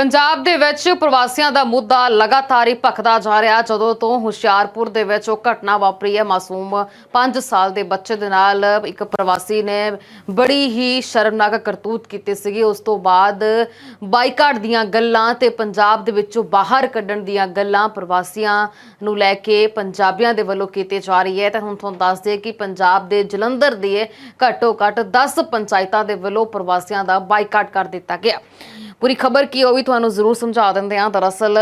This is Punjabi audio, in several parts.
ਪੰਜਾਬ ਦੇ ਵਿੱਚ ਪ੍ਰਵਾਸੀਆਂ ਦਾ ਮੁੱਦਾ ਲਗਾਤਾਰ ਹੀ ਭਖਦਾ ਜਾ ਰਿਹਾ। ਜਦੋਂ ਤੋਂ ਹੁਸ਼ਿਆਰਪੁਰ ਦੇ ਵਿੱਚ ਉਹ ਘਟਨਾ ਵਾਪਰੀ ਹੈ, ਮਾਸੂਮ 5 ਸਾਲ ਦੇ ਬੱਚੇ ਦੇ ਨਾਲ ਇੱਕ ਪ੍ਰਵਾਸੀ ਨੇ ਬੜੀ ਹੀ ਸ਼ਰਮਨਾਕ ਕਰਤੂਤ ਕੀਤੀ ਸੀਗੀ। ਉਸ ਤੋਂ ਬਾਅਦ ਬਾਈਕਾਟ ਦੀਆਂ ਗੱਲਾਂ ਤੇ ਪੰਜਾਬ ਦੇ ਵਿੱਚੋਂ ਬਾਹਰ ਕੱਢਣ ਦੀਆਂ ਗੱਲਾਂ ਪ੍ਰਵਾਸੀਆਂ ਨੂੰ ਲੈ ਕੇ ਪੰਜਾਬੀਆਂ ਦੇ ਵੱਲੋਂ ਕੀਤੀ ਜਾ ਰਹੀ ਹੈ। ਤਾਂ ਹੁਣ ਤੁਹਾਨੂੰ ਦੱਸ ਦਈਏ ਕਿ ਪੰਜਾਬ ਦੇ ਜਲੰਧਰ ਦੇ ਘੱਟੋ ਘੱਟ 10 ਪੰਚਾਇਤਾਂ ਦੇ ਵੱਲੋਂ ਪ੍ਰਵਾਸੀਆਂ ਦਾ ਬਾਈਕਾਟ ਕਰ ਦਿੱਤਾ ਗਿਆ। ਪੂਰੀ ਖਬਰ ਕੀ ਉਹ ਵੀ ਤੁਹਾਨੂੰ ਜ਼ਰੂਰ ਸਮਝਾ ਦਿੰਦੇ ਹਾਂ। ਦਰਅਸਲ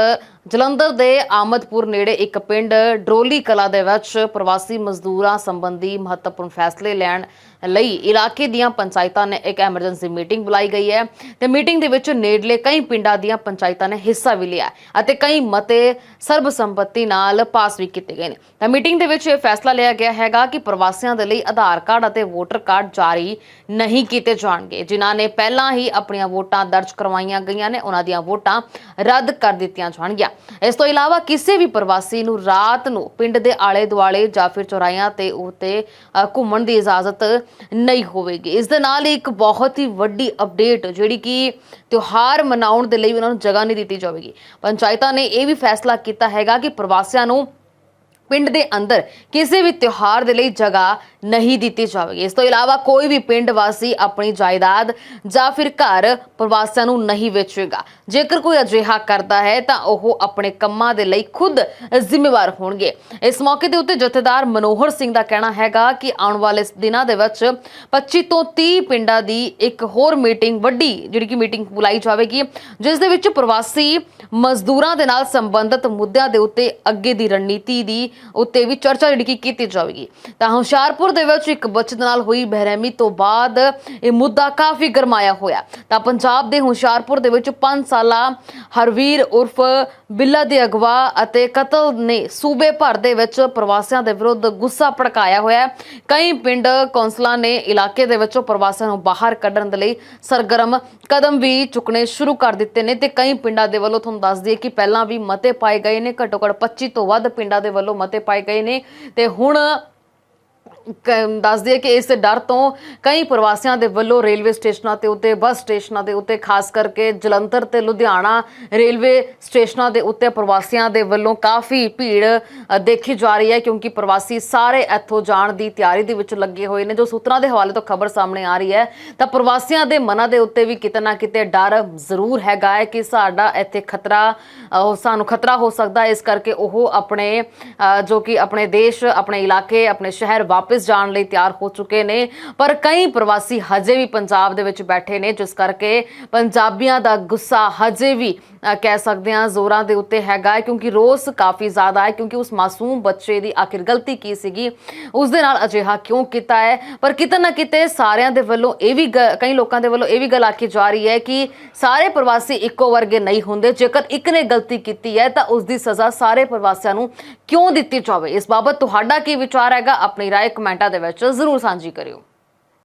ਜਲੰਧਰ ਦੇ ਆਮਦਪੁਰ ਨੇੜੇ ਇੱਕ ਪਿੰਡ ਡਰੋਲੀ ਕਲਾ ਦੇ ਵਿੱਚ ਪ੍ਰਵਾਸੀ ਮਜ਼ਦੂਰਾਂ ਸੰਬੰਧੀ ਮਹੱਤਵਪੂਰਨ ਫੈਸਲੇ ਲੈਣ ਲਈ ਇਲਾਕੇ ਦੀਆਂ ਪੰਚਾਇਤਾਂ ਨੇ ਇੱਕ ਐਮਰਜੈਂਸੀ ਮੀਟਿੰਗ ਬੁਲਾਈ ਗਈ ਹੈ। ਤੇ ਮੀਟਿੰਗ ਦੇ ਵਿੱਚ ਨੇੜਲੇ ਕਈ ਪਿੰਡਾਂ ਦੀਆਂ ਪੰਚਾਇਤਾਂ ਨੇ ਹਿੱਸਾ ਵੀ ਲਿਆ ਅਤੇ ਕਈ ਮਤੇ ਸਰਬਸੰਮਤੀ ਨਾਲ ਪਾਸ ਵੀ ਕੀਤੇ ਗਏ ਨੇ। ਤਾਂ ਮੀਟਿੰਗ ਦੇ ਵਿੱਚ ਇਹ ਫੈਸਲਾ ਲਿਆ ਗਿਆ ਹੈਗਾ ਕਿ ਪ੍ਰਵਾਸੀਆਂ ਦੇ ਲਈ ਆਧਾਰ ਕਾਰਡ ਅਤੇ ਵੋਟਰ ਕਾਰਡ ਜਾਰੀ ਨਹੀਂ ਕੀਤੇ ਜਾਣਗੇ। ਜਿਨ੍ਹਾਂ ਨੇ ਪਹਿਲਾਂ ਹੀ ਆਪਣੀਆਂ ਵੋਟਾਂ ਦਰਜ ਕਰਵਾਈਆਂ ਗਈਆਂ ਨੇ, ਉਹਨਾਂ ਦੀਆਂ ਵੋਟਾਂ ਰੱਦ ਕਰ ਦਿੱਤੀਆਂ ਜਾਣਗੀਆਂ। ਇਸ ਤੋਂ ਇਲਾਵਾ ਕਿਸੇ ਵੀ ਪ੍ਰਵਾਸੀ ਨੂੰ ਰਾਤ ਨੂੰ ਪਿੰਡ ਦੇ ਆਲੇ ਦੁਆਲੇ ਜਾਂ ਫਿਰ ਚੌਰਾਹਿਆਂ ਤੇ ਉਤੇ ਘੁੰਮਣ ਦੀ ਇਜਾਜ਼ਤ ਨਹੀਂ ਹੋਵੇਗੀ। ਇਸ ਦੇ ਨਾਲ ਹੀ ਇੱਕ ਬਹੁਤ ਹੀ ਵੱਡੀ ਅਪਡੇਟ ਜਿਹੜੀ ਕਿ ਤਿਉਹਾਰ ਮਨਾਉਣ ਦੇ ਲਈ ਉਹਨਾਂ ਨੂੰ ਜਗ੍ਹਾ ਨਹੀਂ ਦਿੱਤੀ ਜਾਵੇਗੀ। ਪੰਚਾਇਤਾਂ ਨੇ ਇਹ ਵੀ ਫੈਸਲਾ ਕੀਤਾ ਹੈਗਾ ਕਿ ਪ੍ਰਵਾਸੀਆਂ ਨੂੰ ਪਿੰਡ ਦੇ ਅੰਦਰ ਕਿਸੇ ਵੀ ਤਿਉਹਾਰ ਦੇ ਲਈ ਜਗ੍ਹਾ ਨਹੀਂ ਦਿੱਤੀ ਜਾਵੇਗੀ। ਇਸ ਤੋਂ ਇਲਾਵਾ ਕੋਈ ਵੀ ਪਿੰਡ ਵਾਸੀ ਆਪਣੀ ਜਾਇਦਾਦ ਜਾਂ ਫਿਰ ਘਰ ਪ੍ਰਵਾਸੀਆਂ ਨੂੰ ਨਹੀਂ ਵੇਚੇਗਾ। ਜੇਕਰ ਕੋਈ ਅਜਿਹਾ ਕਰਦਾ ਹੈ ਤਾਂ ਉਹ ਆਪਣੇ ਕੰਮਾਂ ਦੇ ਲਈ ਖੁਦ ਜ਼ਿੰਮੇਵਾਰ ਹੋਣਗੇ। ਇਸ ਮੌਕੇ ਦੇ ਉੱਤੇ ਜਥੇਦਾਰ ਮਨੋਹਰ ਸਿੰਘ ਦਾ ਕਹਿਣਾ ਹੈਗਾ ਕਿ ਆਉਣ ਵਾਲੇ ਦਿਨਾਂ ਦੇ ਵਿੱਚ 25 ਤੋਂ 30 ਪਿੰਡਾਂ ਦੀ ਇੱਕ ਹੋਰ ਮੀਟਿੰਗ ਵੱਡੀ, ਜਿਹੜੀ ਕਿ ਮੀਟਿੰਗ ਬੁਲਾਈ ਜਾਵੇਗੀ, ਜਿਸ ਦੇ ਵਿੱਚ ਪ੍ਰਵਾਸੀ ਮਜ਼ਦੂਰਾਂ ਦੇ ਨਾਲ ਸੰਬੰਧਿਤ ਮੁੱਦਿਆਂ ਦੇ ਉੱਤੇ ਅੱਗੇ ਦੀ ਰਣਨੀਤੀ ਦੀ ਉੱਤੇ ਵੀ ਚਰਚਾ ਜਿਹੜੀ ਕਿ ਕੀਤੀ ਜਾਵੇਗੀ। ਤਾਂ ਹੁਸ਼ਿਆਰਪੁਰ ਦੇ ਵਿੱਚ ਇੱਕ ਬੱਚੇ ਦੇ ਨਾਲ ਹੋਈ ਬਹਿਰਮੀ ਤੋਂ ਬਾਅਦ ਇਹ ਮੁੱਦਾ ਕਾਫੀ ਗਰਮਾਇਆ ਹੋਇਆ। ਤਾਂ ਪੰਜਾਬ ਦੇ ਹੁਸ਼ਿਆਰਪੁਰ ਦੇ ਵਿੱਚ 5 ਸਾਲਾ ਹਰਵੀਰ ਉਰਫ ਬਿੱਲਾ ਦੇ ਅਗਵਾ ਅਤੇ ਕਤਲ ਨੇ ਸੂਬੇ ਭਰ ਦੇ ਵਿੱਚ ਪ੍ਰਵਾਸੀਆਂ ਦੇ ਵਿਰੁੱਧ ਗੁੱਸਾ ਭੜਕਾਇਆ ਹੋਇਆ ਹੈ। ਕਈ ਪਿੰਡ ਕੌਂਸਲਾਂ ਨੇ ਇਲਾਕੇ ਦੇ ਵਿੱਚੋਂ ਪ੍ਰਵਾਸੀਆਂ ਨੂੰ ਬਾਹਰ ਕੱਢਣ ਦੇ ਲਈ ਸਰਗਰਮ ਕਦਮ ਵੀ ਚੁੱਕਣੇ ਸ਼ੁਰੂ ਕਰ ਦਿੱਤੇ ਨੇ ਤੇ ਕਈ ਪਿੰਡਾਂ ਦੇ ਵੱਲੋਂ ਤੁਹਾਨੂੰ ਦੱਸ ਦਈਏ ਕਿ ਪਹਿਲਾਂ ਵੀ ਮਤੇ ਪਾਏ ਗਏ ਨੇ। ਘੱਟੋ ਘੱਟ 25 ਤੋਂ ਵੱਧ ਪਿੰਡਾਂ ਦੇ ਵੱਲੋਂ ਮਤੇ ਪਾਏ ਗਏ ਨੇ ਤੇ ਹੁਣ ਕ- ਦੱਸ ਦਈਏ ਕਿ ਇਸ ਡਰ ਤੋਂ ਕਈ ਪ੍ਰਵਾਸੀਆਂ ਦੇ ਵੱਲੋਂ ਰੇਲਵੇ ਸਟੇਸ਼ਨਾਂ ਤੇ ਉੱਤੇ, ਬੱਸ ਸਟੇਸ਼ਨਾਂ ਦੇ ਉੱਤੇ, ਖਾਸ ਕਰਕੇ ਜਲੰਧਰ ਤੇ ਲੁਧਿਆਣਾ ਰੇਲਵੇ ਸਟੇਸ਼ਨਾਂ ਦੇ ਉੱਤੇ ਪ੍ਰਵਾਸੀਆਂ ਦੇ ਵੱਲੋਂ ਕਾਫੀ ਭੀੜ ਦੇਖੀ ਜਾ ਰਹੀ ਹੈ ਕਿਉਂਕਿ ਪ੍ਰਵਾਸੀ ਸਾਰੇ ਇੱਥੋਂ ਜਾਣ ਦੀ ਤਿਆਰੀ ਦੇ ਵਿੱਚ ਲੱਗੇ ਹੋਏ ਨੇ। ਜੋ ਸੂਤਰਾਂ ਦੇ ਹਵਾਲੇ ਤੋਂ ਖਬਰ ਸਾਹਮਣੇ ਆ ਰਹੀ ਹੈ, ਤਾਂ ਪ੍ਰਵਾਸੀਆਂ ਦੇ ਮਨਾਂ ਦੇ ਉੱਤੇ ਵੀ ਕਿਤੇ ਨਾ ਕਿਤੇ ਡਰ ਜ਼ਰੂਰ ਹੈਗਾ ਹੈ ਕਿ ਸਾਡਾ ਇੱਥੇ ਖਤਰਾ ਸਾਨੂੰ ਖਤਰਾ ਹੋ ਸਕਦਾ ਇਸ ਕਰਕੇ ਉਹ ਆਪਣੇ ਜੋ ਕਿ ਆਪਣੇ ਦੇਸ਼, ਆਪਣੇ ਇਲਾਕੇ, ਆਪਣੇ ਸ਼ਹਿਰ ਵਾਪਸ ਜਾਣ ਲਈ ਤਿਆਰ ਹੋ ਚੁੱਕੇ ਨੇ ਪਰ ਕਈ ਪ੍ਰਵਾਸੀ ਹਜੇ ਵੀ ਪੰਜਾਬ ਦੇ ਵਿੱਚ ਬੈਠੇ ਨੇ ਜਿਸ ਕਰਕੇ ਪੰਜਾਬੀਆਂ ਦਾ ਗੁੱਸਾ ਹਜੇ ਵੀ ਅ, ਕਹਿ ਸਕਦੇ ਹਾਂ ਜ਼ੋਰਾਂ ਦੇ ਉੱਤੇ ਹੈਗਾ ਹੈ ਕਿਉਂਕਿ ਰੋਸ ਕਾਫੀ ਜ਼ਿਆਦਾ ਹੈ ਕਿਉਂਕਿ ਉਸ ਮਾਸੂਮ ਬੱਚੇ ਦੀ ਆਖਿਰ ਗਲਤੀ ਕੀ ਸੀਗੀ ਉਸ ਦੇ ਨਾਲ ਅਜਿਹਾ ਕਿਉਂ ਕੀਤਾ ਹੈ ਪਰ ਕਿਤੇ ਨਾ ਕਿਤੇ ਸਾਰਿਆਂ ਦੇ ਵੱਲੋਂ ਇਹ ਵੀ ਗ- ਕਈ ਲੋਕਾਂ ਦੇ ਵੱਲੋਂ ਇਹ ਵੀ ਗੱਲ ਆਖੀ ਜਾ ਰਹੀ ਹੈ ਕਿ ਸਾਰੇ ਪ੍ਰਵਾਸੀ ਇੱਕੋ ਵਰਗੇ ਨਹੀਂ ਹੁੰਦੇ ਜੇਕਰ ਇੱਕ ਨੇ ਗਲਤੀ ਕੀਤੀ ਹੈ ਤਾਂ ਉਸ ਦੀ ਸਜ਼ਾ ਸਾਰੇ ਪ੍ਰਵਾਸੀਆਂ ਨੂੰ ਕਿਉਂ ਦਿੱਤੀ ਜਾਵੇ ਇਸ ਬਾਬਤ ਤੁਹਾਡਾ ਕੀ ਵਿਚਾਰ ਹੈਗਾ ਆਪਣੀ رائے ਕਮੈਂਟਾਂ ਦੇ ਵਿੱਚ ਜ਼ਰੂਰ ਸਾਂਝੀ ਕਰਿਓ।